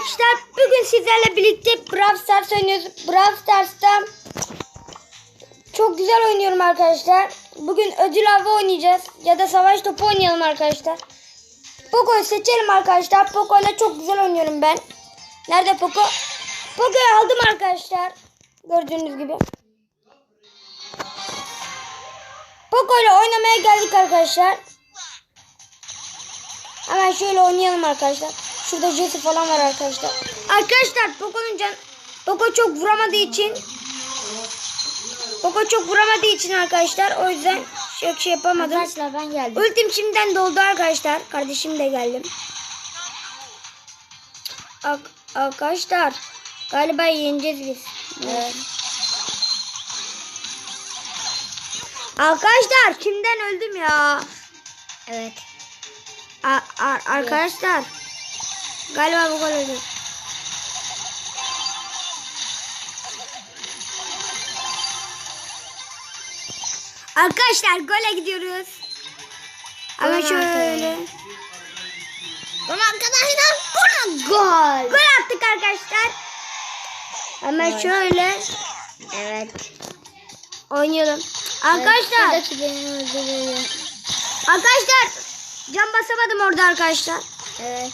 arkadaşlar bugün sizlerle birlikte Brawl Stars oynuyoruz. Brawl Stars'ta çok güzel oynuyorum arkadaşlar. Bugün ödül avı oynayacağız ya da savaş topu oynayalım arkadaşlar. Poco'yu seçelim arkadaşlar. Poco ile çok güzel oynuyorum ben. Nerede Poco? Poco'yu aldım arkadaşlar. Gördüğünüz gibi. Poco ile oynamaya geldik arkadaşlar. Hemen şöyle oynayalım arkadaşlar. Şurada Jesse falan var arkadaşlar. Arkadaşlar Poco'nun can Poco çok vuramadığı için Poco çok vuramadığı için arkadaşlar o yüzden çok şey yapamadım. Arkadaşlar ben geldim. Ultim şimdiden doldu arkadaşlar. Kardeşim de geldim. Ak- arkadaşlar galiba yeneceğiz biz. Evet. Arkadaşlar kimden öldüm ya? Evet. A- a- arkadaşlar galiba bu gol öldü. Arkadaşlar gole gidiyoruz. Ama Gol şöyle. Ama arkadaşlar buna gol. Gol attık arkadaşlar. Hemen Evet. şöyle Evet. oynayalım. Arkadaşlar, öldürüyor. arkadaşlar can basamadım orada arkadaşlar. Evet.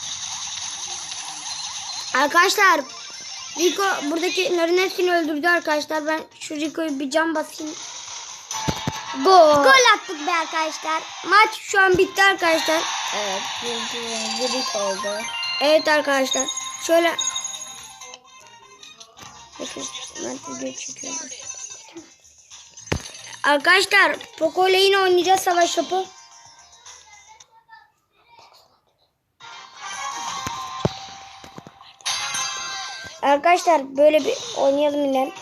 Arkadaşlar Rico buradakilerin hepsini öldürdü arkadaşlar. Ben şu Rico'yu bir can basayım. Gol. Gol attık be arkadaşlar. Maç şu an bitti arkadaşlar. Evet. Bir oldu. Evet arkadaşlar. Şöyle. Arkadaşlar Poco ile yine oynayacağız savaş topu. Arkadaşlar böyle bir oynayalım yine.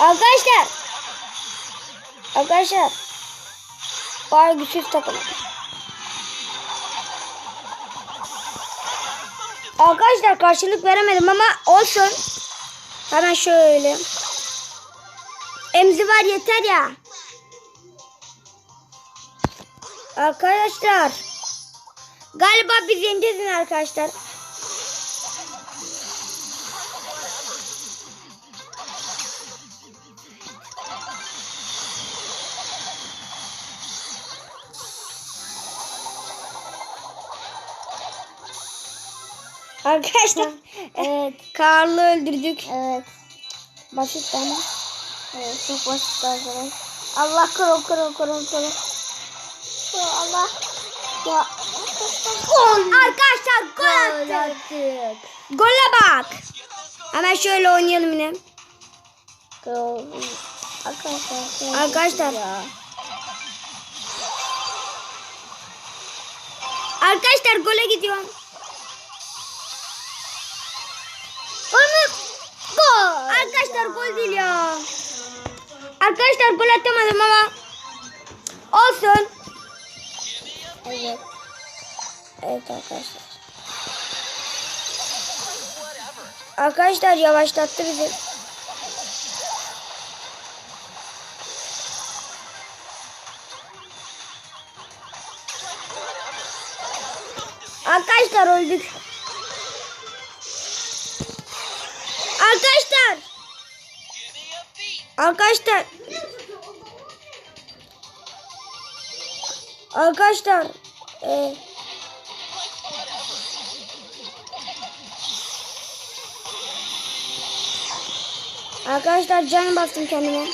Arkadaşlar. Arkadaşlar. Var güçsüz takım. Arkadaşlar karşılık veremedim ama olsun. Hemen şöyle. Emzi var yeter ya. Arkadaşlar. Galiba biz yeneceğiz yine arkadaşlar. Arkadaşlar evet, Karl'ı öldürdük. Evet. Basit ama. Evet. Çok basit arkadaşlar. Allah koru koru koru koru. Allah. Ya. Gol. Arkadaşlar gol Gol attık. attık. Gole bak. Hemen şöyle oynayalım yine. Gol. Arkadaşlar. Arkadaşlar. Ya. Arkadaşlar gole gidiyorum. Onu gol. Arkadaşlar gol değil ya. Arkadaşlar gol atamadım ama olsun. Evet. Evet arkadaşlar. Arkadaşlar yavaşlattı bizi. Arkadaşlar öldük. Arkadaşlar. Arkadaşlar. Arkadaşlar. Ee, Arkadaşlar can bastım kendime.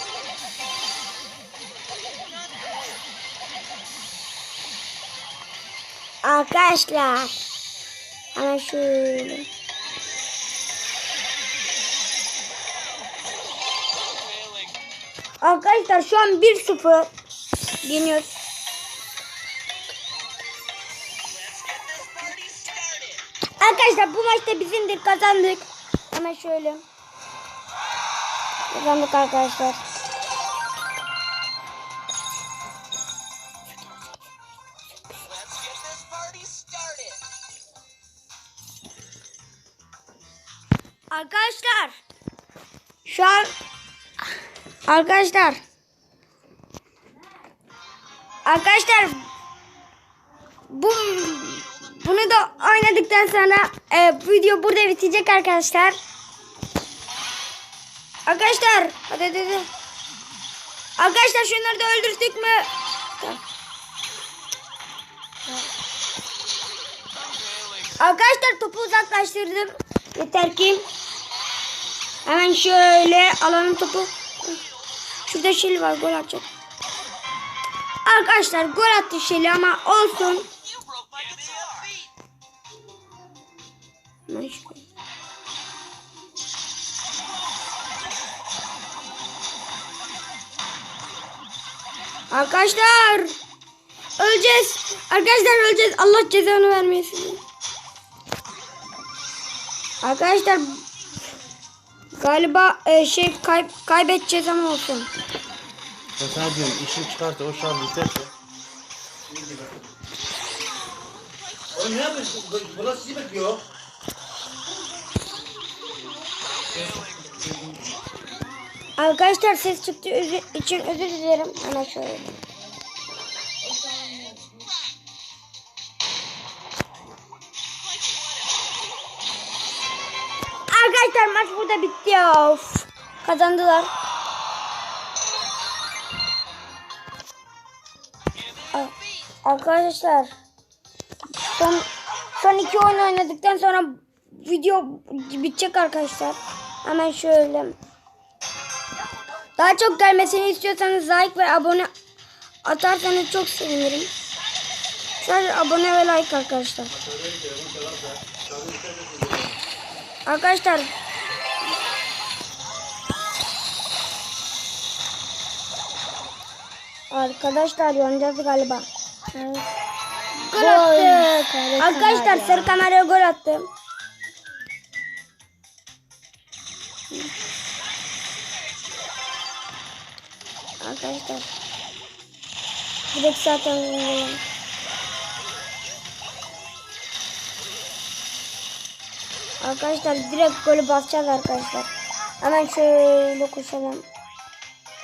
Arkadaşlar. Hemen şöyle. Arkadaşlar şu an 1-0 yeniyoruz. Arkadaşlar bu maçta bizimdir kazandık. Hemen şöyle. Kazandık arkadaşlar. Arkadaşlar şu an arkadaşlar arkadaşlar bu Bunu da oynadıktan sonra e, video burada bitecek arkadaşlar. Arkadaşlar hadi hadi hadi. Arkadaşlar şunları da öldürdük mü? Tamam. Arkadaşlar topu uzaklaştırdım. Yeter ki hemen şöyle alalım topu. Şurada Şeli var gol atacak. Arkadaşlar gol attı Şeli ama olsun. Hemen şöyle. Arkadaşlar öleceğiz. Arkadaşlar öleceğiz. Allah cezanı vermesin. Arkadaşlar galiba e, şey kay, kaybedeceğiz ama olsun. Ben sana diyorum işin çıkarsa o şarj biterse. Oğlum ne yapıyorsun? Burası sizi bekliyor. Arkadaşlar ses çıktı özür, için özür dilerim. Hemen şöyle. Arkadaşlar maç burada bitti. Of. Kazandılar. Arkadaşlar son son iki oyun oynadıktan sonra video bitecek arkadaşlar. Hemen şöyle. Daha çok gelmesini istiyorsanız like ve abone atarsanız çok sevinirim. Sadece abone ve like arkadaşlar. Arkadaşlar Arkadaşlar yanacağız galiba. Evet. Gol attık. Arkadaşlar sarı kanarya gol attı. Arkadaşlar. Direkt zaten gol. Arkadaşlar direkt golü basacağız arkadaşlar. Hemen şöyle koşalım.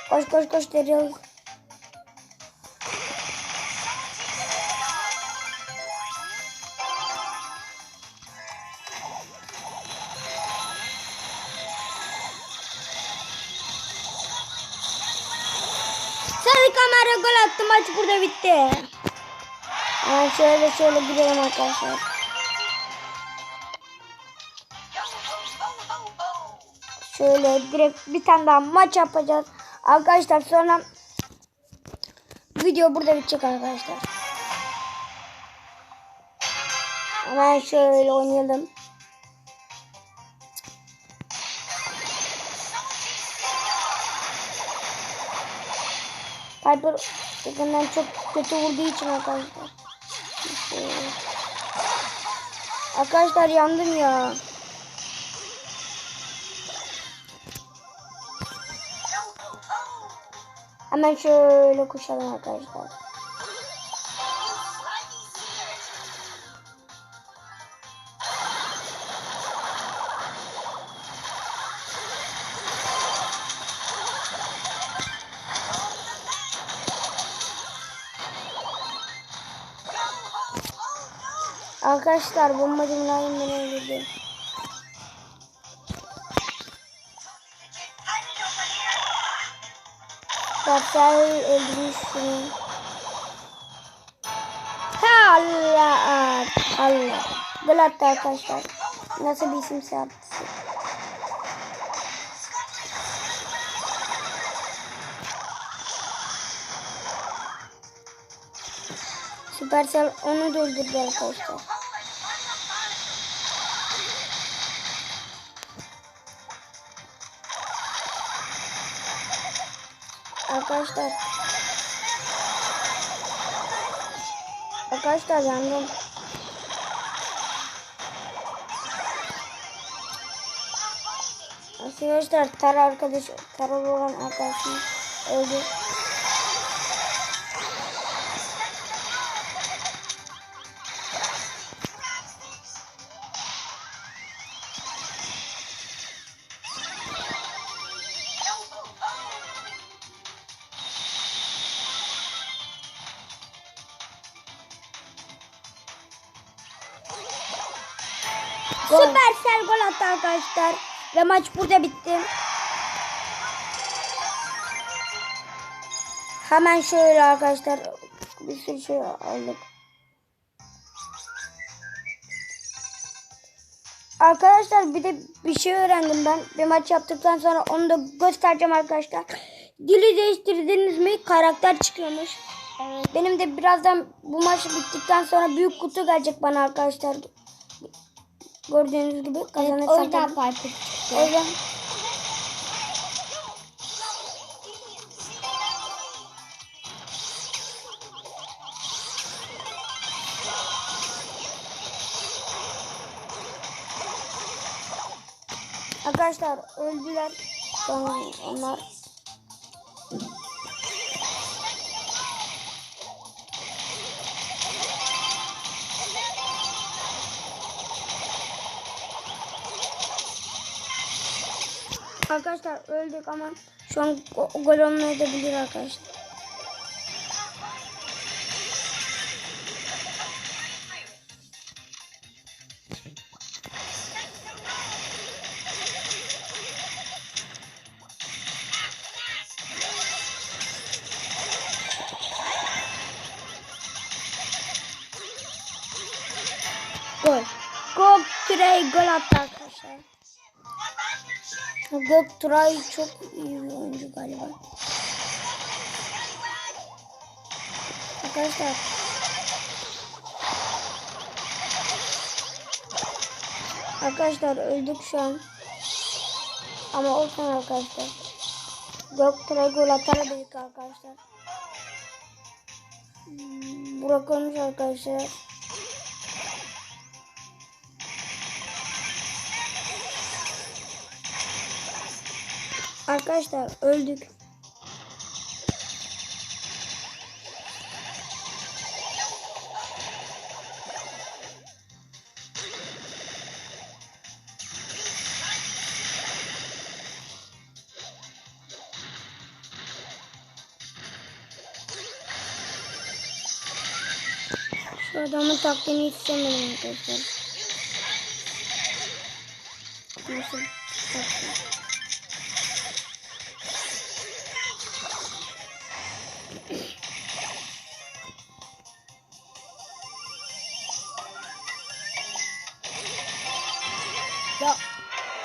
Koş koş koş Daryl. Kamera gol attı maç burada bitti. Hemen şöyle şöyle gidelim arkadaşlar. Şöyle direkt bir tane daha maç yapacağız. Arkadaşlar sonra video burada bitecek arkadaşlar. Hemen şöyle oynayalım. Piper yakından çok kötü vurduğu için arkadaşlar. Şöyle. Arkadaşlar yandım ya. Hemen şöyle koşalım arkadaşlar. Arkadaşlar bombacı mülayim beni öldürdü. Gatsal öldürmüş şunu. Ha Allah Allah. Gol attı arkadaşlar. Nasıl bir isimse attı. Süpersel onu da öldürdü arkadaşlar. Arkadaşlar. Arkadaşlar yandım. Arkadaşlar Tara arkadaş, Tara olan arkadaşım öldü. Maç burada bitti. Hemen şöyle arkadaşlar bir sürü şey aldık. Arkadaşlar bir de bir şey öğrendim ben. Bir maç yaptıktan sonra onu da göstereceğim arkadaşlar. Dili değiştirdiniz mi karakter çıkıyormuş. Evet. Benim de birazdan bu maç bittikten sonra büyük kutu gelecek bana arkadaşlar. Gördüğünüz gibi Evet, kazanırsam. o yüzden yüzden Arkadaşlar öldüler. Sonra onlar Arkadaşlar öldük ama şu an go- gol olmayabilir arkadaşlar. Gol. Gökturay gol attı arkadaşlar. Gökturay çok iyi bir oyuncu galiba. Arkadaşlar. Arkadaşlar öldük şu an. Ama olsun arkadaşlar. Gökturay gol atar dedik arkadaşlar. Hmm, Burak olmuş arkadaşlar. Arkadaşlar öldük. Şu adamın taktiğini istemedim arkadaşlar. Nasıl taktik?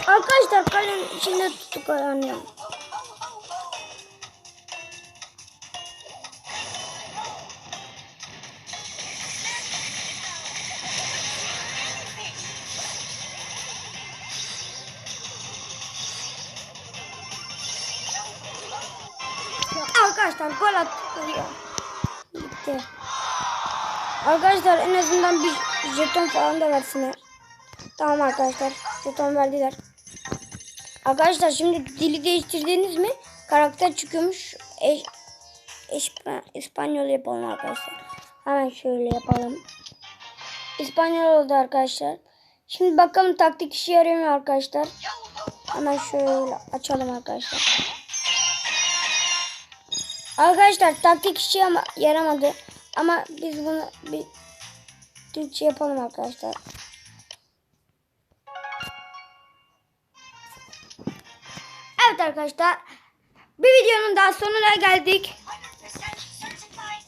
Arkadaşlar kalenin içinde tuttuk yani. Arkadaşlar gol attık. Arkadaşlar en azından bir jeton falan da versinler. Tamam arkadaşlar. Jeton verdiler. Arkadaşlar şimdi dili değiştirdiniz mi? Karakter çıkıyormuş. E, İspa- İspanyol yapalım arkadaşlar. Hemen şöyle yapalım. İspanyol oldu arkadaşlar. Şimdi bakalım taktik işe yarıyor mu arkadaşlar? Hemen şöyle açalım arkadaşlar. Arkadaşlar taktik işe yaramadı. Ama biz bunu bir Türkçe yapalım arkadaşlar. Arkadaşlar. Bir videonun daha sonuna geldik.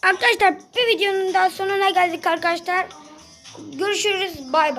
Arkadaşlar bir videonun daha sonuna geldik arkadaşlar. Görüşürüz. Bay bay.